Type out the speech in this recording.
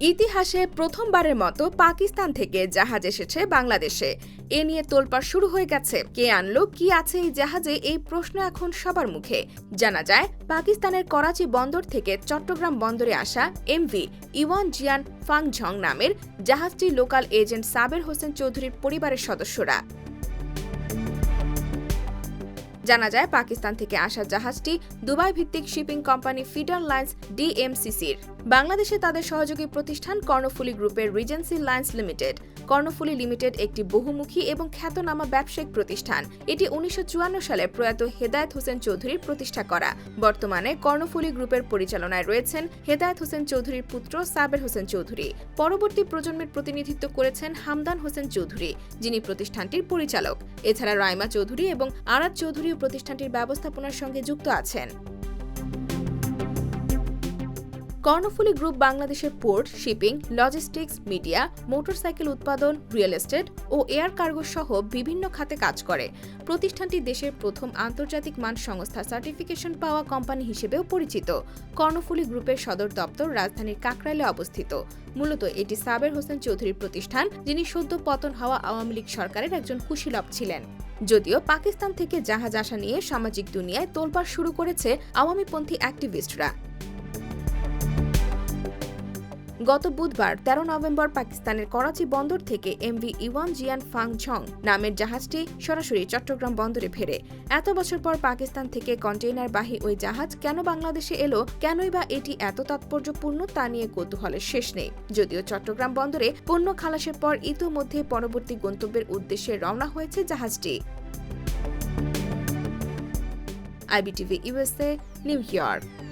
ইতিহাসে প্রথমবারের মতো পাকিস্তান থেকে জাহাজ এসেছে বাংলাদেশে। এ নিয়ে তোলপাড় শুরু হয়ে গেছে। কে আনলো, কি আছে এই জাহাজে, এই প্রশ্ন এখন সবার মুখে। জানা যায়, পাকিস্তানের করাচি বন্দর থেকে চট্টগ্রাম বন্দরে আসা এমভি ইওয়ান জিয়ান ফাংঝং নামের জাহাজটি লোকাল এজেন্ট সাবের হোসেন চৌধুরীর পরিবারের সদস্যরা। জানা যায়, পাকিস্তান থেকে আসা জাহাজটি দুবাই ভিত্তিক শিপিং কোম্পানি ফিডার লাইন্স ডিএমসিসির। বাংলাদেশে তাদের সহযোগী প্রতিষ্ঠান কর্ণফুলী গ্রুপের regency lines limited. Karnaphuli limited একটি বহুমুখী এবং খ্যাতনামা ব্যবসায়িক প্রতিষ্ঠান। এটি উনিশশো চুয়ান্ন সালে প্রয়াত হেদায়েত হোসেন চৌধুরীর প্রতিষ্ঠা করা। বর্তমানে কর্ণফুলী গ্রুপের পরিচালনায় রয়েছেন হেদায়েত হোসেন চৌধুরীর পুত্র সাবের হোসেন চৌধুরী। পরবর্তী প্রজন্মের প্রতিনিধিত্ব করেছেন হামদান হোসেন চৌধুরী, যিনি প্রতিষ্ঠানটির পরিচালক। এছাড়া রাইমা চৌধুরী এবং আরাত চৌধুরীও প্রতিষ্ঠানটির ব্যবস্থাপনার সঙ্গে যুক্ত আছেন। কর্ণফুলী গ্রুপ বাংলাদেশের port, shipping, logistics, media, motorcycle উৎপাদন, রিয়েল এস্টেট ও এয়ার কার্গো সহ বিভিন্ন খাতে কাজ করে। প্রতিষ্ঠানটি দেশের প্রথম আন্তর্জাতিক মান সংস্থা সার্টিফিকেশন পাওয়া কোম্পানি হিসেবেও পরিচিত। কর্ণফুলী গ্রুপের সদর দপ্তর রাজধানীর কাকরাইলে অবস্থিত। মূলত এটি সাবের হোসেন চৌধুরীর প্রতিষ্ঠান, যিনি সদ্য পতন হওয়া আওয়ামী লীগ সরকারের একজন কুশীলভ ছিলেন। যদিও পাকিস্তান থেকে জাহাজ আসা নিয়ে সামাজিক দুনিয়ায় তোলপাড় শুরু করেছে আওয়ামীপন্থী অ্যাক্টিভিস্টরা। গত বুধবার তেরো নভেম্বর পাকিস্তানের করাচি বন্দর থেকে এমভি ইওয়ান জিয়ান ফাং ঝং নামের জাহাজটি সরাসরি চট্টগ্রাম বন্দরে ফেরে। এত বছর পর পাকিস্তান থেকে কন্টেইনারবাহী ওই জাহাজ কেন বাংলাদেশে এলো, কেনই বা এটি এত তাৎপর্যপূর্ণ তা নিয়ে কৌতূহলের শেষ নেই। যদিও চট্টগ্রাম বন্দরে পণ্য খালাসের পর ইতোমধ্যে পরবর্তী গন্তব্যের উদ্দেশ্যে রওনা হয়েছে জাহাজটি। IBTV USA New York.